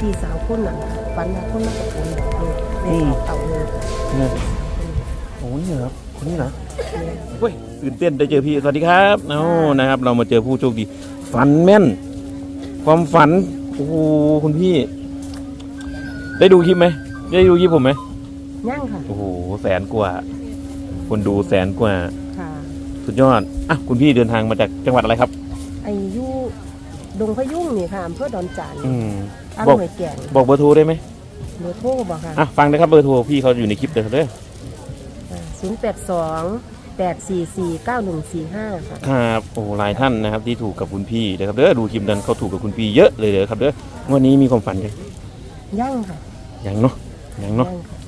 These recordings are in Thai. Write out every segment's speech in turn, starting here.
พี่สาวคนนั้นค่ะฝันว่าคนมาตะโกนบอกเลยเลอืขมเก่าเลยเนี่ยโอ้ยเนี่ยครับคนนี้เหรอเฮ้ยตื่นเต้นได้เจอพี่สวัสดีครับเอ้านะครับ เรามาเจอผู้โชคดี ฝันแม่น ความฝันโอ้โหคุณพี่ ได้ดูคลิปไหมได้ดูคลิปผมไหมย่างค่ะ โอ้โหแสนกว่า คนดูแสนกว่า ค่ะ สุดยอดอะคุณพี่เดินทางมาจากจังหวัดอะไรครับไอายุดงพะยุ่งนี่ค่ะอำเภอดอนจานอืม อังบอกหวยแก่งบอกเบอร์โทรได้ไหมเบอร์โทรบอกค่ะอะฟังนะครับเบอร์โทรพี่เขาอยู่ในคลิปเลยครับเด้อศูนย์แปดสองแปดสี่สี่เก้าหนึ่งสี่ห้าค่ะ ครับโอ้หลายท่านนะครับที่ถูกกับคุณพี่นะครับเด้อดูคลิปนั้นเขาถูกกับคุณพี่เยอะเลยเด้อครับเด้อวันนี้มีความฝันกันย่างค่ะยังเนาะยังเนาะย่างค่ะ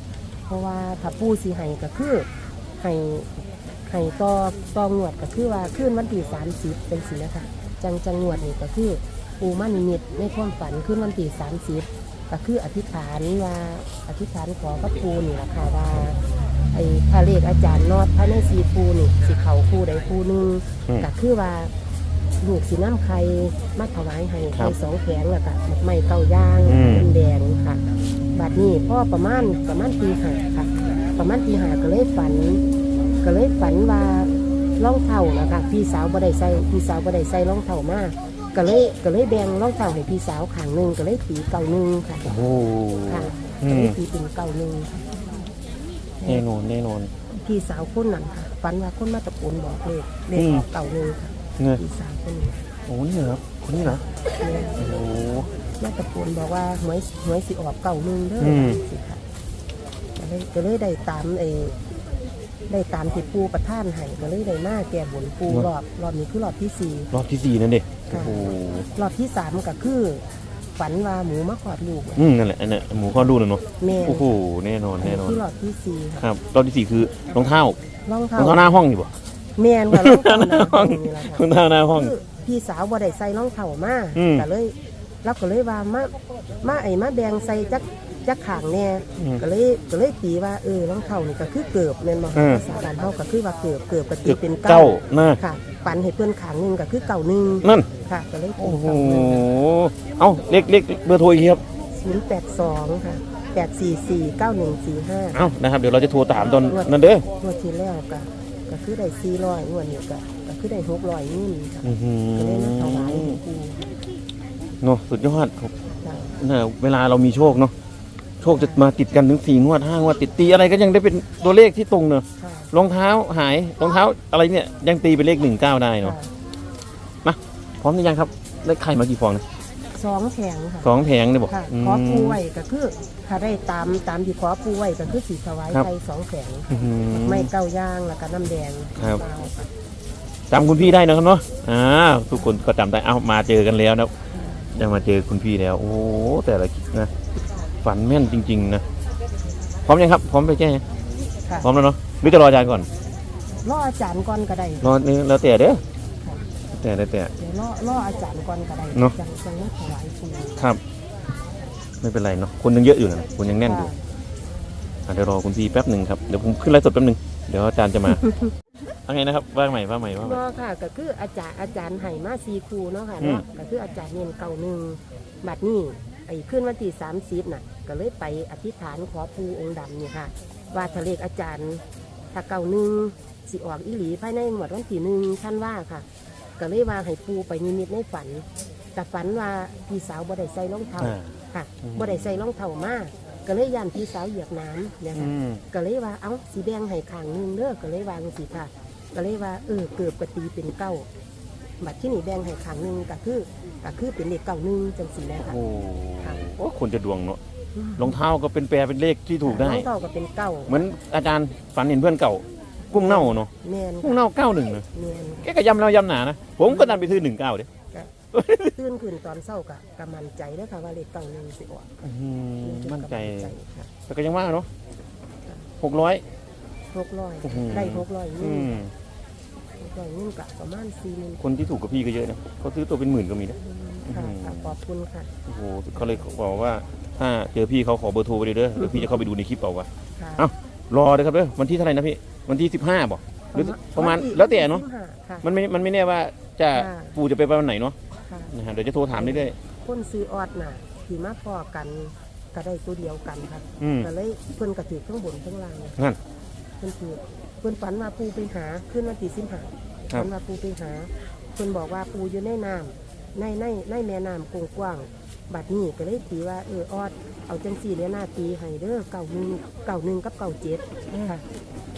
เพราะว่าถ้าปูสีไห้ก็คือไห้ไห้ต่อต่องวดก็คือว่าขึ้นวันที่สามสิบเป็นสินะคะจังจังงวดนี่ก็คือ ปูมานิมิตในความฝันขึ้นวันที่สามสิบก็คืออธิษฐานว่าอธิษฐานขอกับปูนี่แหละค่ะว่าไอ้พระเลขอาจารย์นอดพระในสีปูนี่สิเขาปูใดปูหนึงอืม ก็คือว่าลูกสีน้ำไข่มาถวายให้ครัไข่บสองแผงแล้วก็ไม้เก้าย่างอืม เป็นแดงค่ะบัดนี้พ่อประมาณประมาณตีหาค่ะ ประมาณตีหาก็เลยฝัน ก็เลยฝันว่าร่องเท้านะคะพี่สาวบ่ได้ใส่พี่สาวบ่ได้ใส่ร่องเท้ามา ก็เลยก็เลยแบ่งร่องเท้าให้พี่สาวข้างหนึงก็เลยตีเก่าหนึงค่ะโอ้โหค่ะอืก็เลมยตีเป็นเก่าหนึงค่ะแน่นอนแน่นอน พี่สาวคนนั้นค่ะฝันว่าคนมาตะโกนบอกเลขเลขอืมออกเก่าหนึงค่ะเนี่ย พี่สาวคนนี้โอ้นี่เหรอคนนี้เหรอเนี่ยโอ้โห มาตะโกนบอกว่าหวยหวยสิออกเก่าหนึงเด้ออืมสิค่ะก็เลยก็เลยได้ตามเออได้ตามที่ปูประท่านให้ก็เลยได้มาแก่บนปูรอบรอบนี้คือรอบที่สี่รอบที่สี่นั่นเด็ โอ้ค่ะโหรอบที่สามก็คือ ฝันว่าหมูมาขอดลูกอืมนั่นแหละอันนั้นหมูข้อดูนะเนาะแม่โอ้โหแน่นอนแน่นอนที่รอบที่สี่คค่ะรับรอบที่สี่คือรองเท้ารองรเท้าองเท้าหน้าห้องอยู่บ่ แม่นค่ะรองเท้าหน้าห้องนี่แหละรค่ะองเท้าหน้าห้อง คือพี่สาวบ่ได้ใส่รองเท้ามาอืม ก็เลยเราก็เลยว่ามามาไอ้มาแบ่งใส่จัก จักขางแน่อืมก็เลยก็เลยตีว่าเออรองเท้านี่ก็คือเกือบแม่นบ่อืม ภาษาบ้านเฮาก็คือว่าเกือบเกือบก็ตีเกือบเป็นเก้าเก้าหน้าค่ะปันให้เพิ่นขางหนึงก็คือเก่าหนึงนั่น ค่ะ ก็เลยเป็โอ้นโห เก่าหนึง เอ้าเลขเลขเบอร์โทรอีกทีครับ 082 ค่ะ 844 9145 เอ้านะครับ เดี๋ยวเราจะโทรตามตอนนั้นเด้องวดที่แล้วก็ก็คือได้สี่ร้อยงวดนี้ก็ก็คือได้หกร้อยนี่ค่ะอื้อหืก็เลยมาถวายอให้ปู่เนาะสุดยอดครับ จ้ะเนี่ยเวลาเรามีโชคเนาะ โชคจะมาติดกันถึงสี่งวดห้างวดติดตีอะไรก็ยังได้เป็นตัวเลขที่ตรงเนอะค่ะรองเท้าหายรองเท้าอะไรเนี่ยยังตีเป็นเลขหนึ่งเก้าได้เนาะค่ะพร้อมหรือยังครับได้ไข่มากี่ฟองนะสองแผงค่ะสองแผงเนี่ยบอกค่ะมขอปูไว้ก็คือถ้าได้ตามตามที่ขอปูไว้ก็คือสีถวายครับ ไทยสองแผงอื้อหือ ไม่เก้าย่างแล้วก็น้ำแดงครับเปล่าค่ะจำคุณพี่ได้นะครับเนาะอ่าทุกคนก็จำได้เอามาเจอกันแล้วนะยังมาเจอคุณพี่แล้ว โอ้โหแต่ละนะ ฝันแม่นจริง ๆ นะ พร้อมยังครับ พร้อมไปแจ้งยังค่ะ พร้อมแล้วเนาะหรือจะรออาจารย์ก่อนล่ออาจารย์ก่อนก็ได้ รอนี่แล้วแต่เด้อค่ะแต่แต่แต่ เดี๋ยวล่อล่ออาจารย์ก่อนก็ได้เนอะ จังจังมาถวายปูครับ ไม่เป็นไรเนาะคนยังเยอะอยู่นะคนยังแน่นอยู่ค่ะอะเดี๋ยวรอคุณพี่แป๊บหนึ่งครับ เดี๋ยวผมขึ้นไลฟ์สดแป๊บหนึ่งเดี๋ยวอาจารย์จะมา เอาไงนะครับว่าใหม่ว่าใหม่ว่าใหม่ ก็ค่ะ ก็คืออาจารย์อาจารย์ไห่มาซีครูเนาะค่ะอืม เนาะก็คืออาจารย์เนียนเก่าหนึ่งบัดนี้ไอ้ขึ้นวันที่สามสิบน่ะ ก็เลยไปอธิษฐานขอปูองค์ดำนี่ค่ะ ว่าทะเลขอาจารย์ถ้าเก่าหนึ่งสิออกอีหลีภายในหมดวันที่หนึ่งท่านว่าค่ะ ก็เลยว่าให้ปูไปนิมิตในฝันแต่ฝันว่าพี่สาวบ่ได้ใส่รองเท้าอ่าค่ะอืมบ่ได้ใส่รองเท้ามาก็เลยย่านพี่สาวเหยียบน้ำเนี่ยค่ะอืมก็เลยว่าเอ้าสีแดงให้ข้างหนึงเด้อก็เลยวางสิค่ะ ก็เลยว่าเออเกือบกะตีเป็นเก้าบัดที่นี่แดงให้ข้างหนึงก็คือก็คือเป็นเลขเก้าหนึงจังสีนะคะโอ้ค่ะโอ้คนจะดวงเนาะ รองเท้าก็เป็นแปรเป็นเลขที่ถูกได้น้องเก้าก็เป็นเก้าเหมือนอาจารย์ฝันเห็นเพื่อนเก่า กุ้งเน่าเนาะแมนกุ้งเน่าเก้าหนึ่งนะแมนแกก็ย้ำแล้วย้ำหนานะผมก็ดันไปซื้อหนึ่งเก้าดิตื่นขึ้นตอนเช้าก็กำมันใจเด้อค่ะว่าเลขเก้าหนึงสิออกมั่นใจค่ะแต่ก็ยังว่าเนาะหกร้อย หกร้อยอื้อหือ ได้หกร้อยอืนี่มหกร้อยนี่กะประมาณสี่หมื่นคนที่ถูกกับพี่ก็เยอะนะเขาซื้อตัวเป็นหมื่นก็มีนะ ค่ะอื้อหือค่ะ ขอบคุณค่ะ โอ้โหเขาเลยบอกว่าถ้าเจอพี่เขาขอเบอร์โทรไปเลยเด้อเดี๋ยวพี่จะเข้าไปดูในคลิปเอาวะค่ะเอ้ารอเลยครับเด้อวันที่เท่าไหร่นะพี่วันที่สิบห้าบอกหรือประมาณแล้วแต่เนาะค่ะ มันไม่มันไม่แน่ว่าจะค่ะ ปู่จะไปวันไหนเนาะค่ะนะฮะเดี๋ยวจะโทรถามเรื่อยคนซื้อออดน่ะที่มาพอกันก็ได้ตัวเดียวกันค่ะอืม ก็เลยเพิ่นก็ถือข้างบนข้างล่างนั่นเพิ่นถือเพิ่นฝันว่าปูไปหาขึ้นวันที่สิบห้าครับ ฝันว่าปูไปหาเพิ่นบอกว่าปูอยู่ในน้ำ ในในในแม่น้ำกว้างๆบัดนี้ก็เลยตีว่าเออออดเอาจังสี่เนี่ยหน้าตีให้เด้อเก่าหนึ่งเก่าหนึ่งกับเก่าเจ็ดค่ะ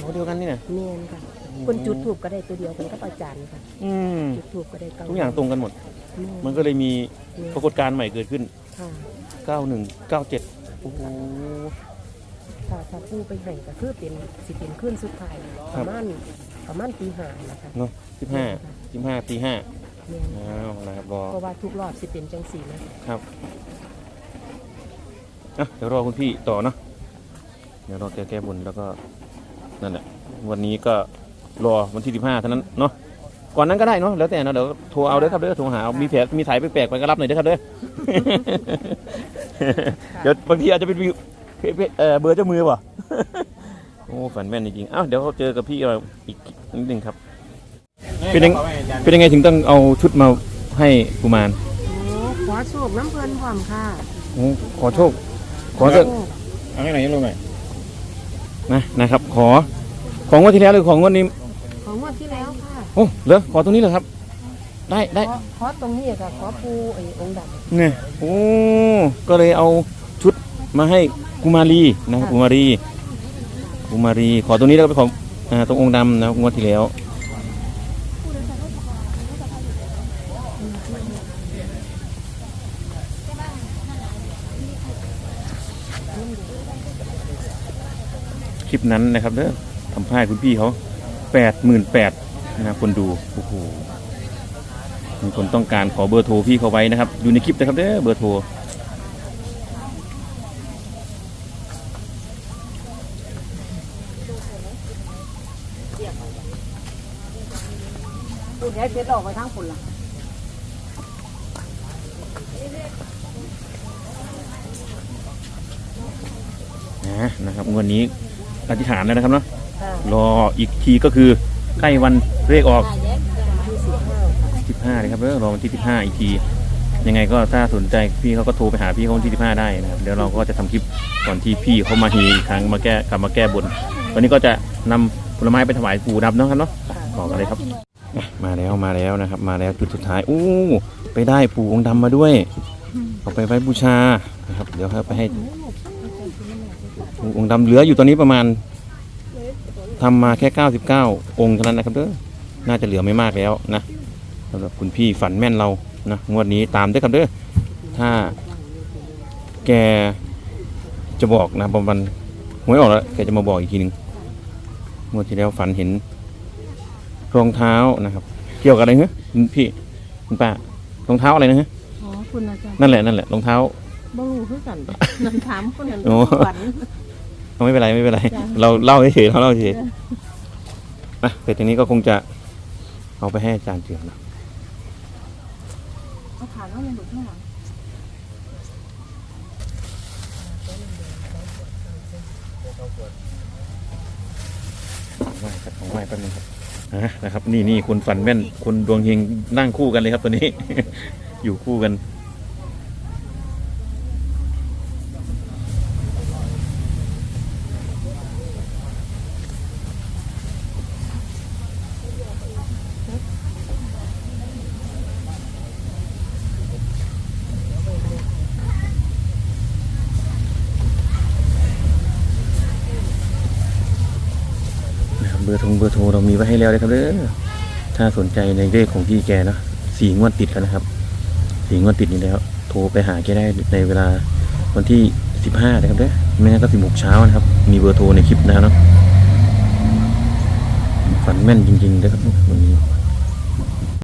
ตัวเดียวกันนี่นะเนียนค่ะคนจุดถูกก็ได้ตัวเดียวกันกับอาจารย์ค่ะอืมจุดถูกก็ได้เก่าทุกอย่างตรงกันหมดแม่มันก็เลยมีแม่ปรากฏการณ์ใหม่เกิดขึ้นค่ะ91 97โอ้โหถ้าถ้าปูไปให้ก็คือเป็นสิเป็นขึ้นสุดท้ายคปรับระมาณประมาณตีห้านะคะเนาะ15 15ตี5แม่น อ้าวนะครับรอเพราะว่าทุกรอบสิเป็นจังสี่นะครับอะเดี๋ยวรอคุณพี่ต่อเนาะเดี๋ยวรอแกแก้บนแล้วก็นั่นแหละวันนี้ก็รอวันที่15เท่านั้นเนาะก่อนนั้นก็ได้เนาะแล้วแต่เนาะเดี๋ยวโทรเอาเด้อครับเด้อโทรหาเอามีแผลมีสายแปลกๆไปก็รับหน่อยเด้อครับเด้อเดี๋ยวบางทีอาจจะเป็นวิวเอ่อเบอร์เจ้ามือว่ะโอ้ฝันแม่นจริงๆอ้าวเดี๋ยวเขาเจอกับพี่เราอีกนิดนึงครับ เป็นยังเป็นยังไงถึงต้องเอาชุดมาให้กุมารโอ้ขอโชคน้ำเพลินพร้อมค่ะโอ้ขอโชค ขอเถอะเอาให้ไหนอยลงหน่อยนะนะครับ ขอ ของงวดที่แล้วหรือของงวดนี้ของงวดที่แล้วค่ะโอ้เหรอขอตรงนี้เหรอครับ ได้ได้ขอขอตรงนี้ค่ะขอปูไอ้องค์ดำเนี่ยโอ้ก็เลยเอาชุดมาให้กุมารีนะครับกุมารีกุมารี ขอตรงนี้แล้วก็ไปของอ่าตรงองค์ดำนะครับงวดที่แล้ว คลิปนั้นนะครับเด้อทำพาดคุณพี่เขาแปดหมื่นแปดนะครับคนดูโอ้โหมีคนต้องการขอเบอร์โทรพี่เขาไว้นะครับ อยู่ในคลิปนะครับเด้อเบอร์โทรปูย้ายเพชรออกไปทั้งคนละ นะนะครับงวดนี้อธิษฐานแล้วนะครับเนาะค่ะรออีกทีก็คือใกล้วันเลขออกที่สิบห้าค่ะ15เลยครับเด้อรอวันที่15อีกทียังไงก็ถ้าสนใจพี่เขาก็โทรไปหาพี่เขาวันที่15ได้นะครับเดี๋ยวเราก็จะทำคลิปก่อนที่พี่เขามาเฮอีกครั้งมาแก้กลับมาแก้บนวันนี้ก็จะนำผลไม้ไปถวายปู่ดำเนาะครับเนาะบอกกันเลยครับอะมาแล้วมาแล้วนะครับ มาแล้วจุดสุดท้ายอู้ไปได้ปู่องค์ดำมาด้วยเอาไปไว้บูชานะครับ เดี๋ยวให้ไปให้ปู่ องค์ดำเหลืออยู่ตอนนี้ประมาณทำมาแค่ 99 องค์เท่านั้นนะครับเด้อน่าจะเหลือไม่มากแล้วนะสำหรับคุณพี่ฝันแม่นเรานะงวดนี้ตามด้วยครับเด้อถ้าแกจะบอกนะประมาณหวยออกแล้วแกจะมาบอกอีกทีหนึ่งงวดที่แล้วฝันเห็นรองเท้านะครับ เกี่ยวกับอะไรเหรอคุณพี่คุณป้ารองเท้าอะไรนะฮะอ๋อคุณอาจารย์นั่นแหละนั่นแหละรองเท้าบ่รู้คือกันนั่นถามคนนั้นโอ้ฝันเอา ไม่เป็นไรไม่เป็นไรจ้ะเราเล่าเฉยๆเราเล่าเฉยๆนะเสร็จจากนี้ก็คงจะเอาไปให้อาจารย์เจือนนะเอาขาแล้วยังหลุดข้างหลังของไหว้ครับของไหว้แป๊บนึงครับอะนะครับ นี่นี่คนฝันแม่นคนดวงเฮงนั่งคู่กันเลยครับตัวนี้ อยู่คู่กัน นะครับเบอร์โทรเบอร์โทรเรามีไว้ให้แล้วเลยครับเด้อถ้าสนใจในเลขของพี่แกนะสี่งวดติดแล้วนะครับสี่งวดติดนี้แล้ว โทรไปหาแกได้ในเวลาวันที่สิบห้านะครับเด้อไม่งั้นก็สิบหกเช้านะครับ มีเบอร์โทรในคลิปนะครับเนาะฝันแม่นจริงๆนะครับวันนี้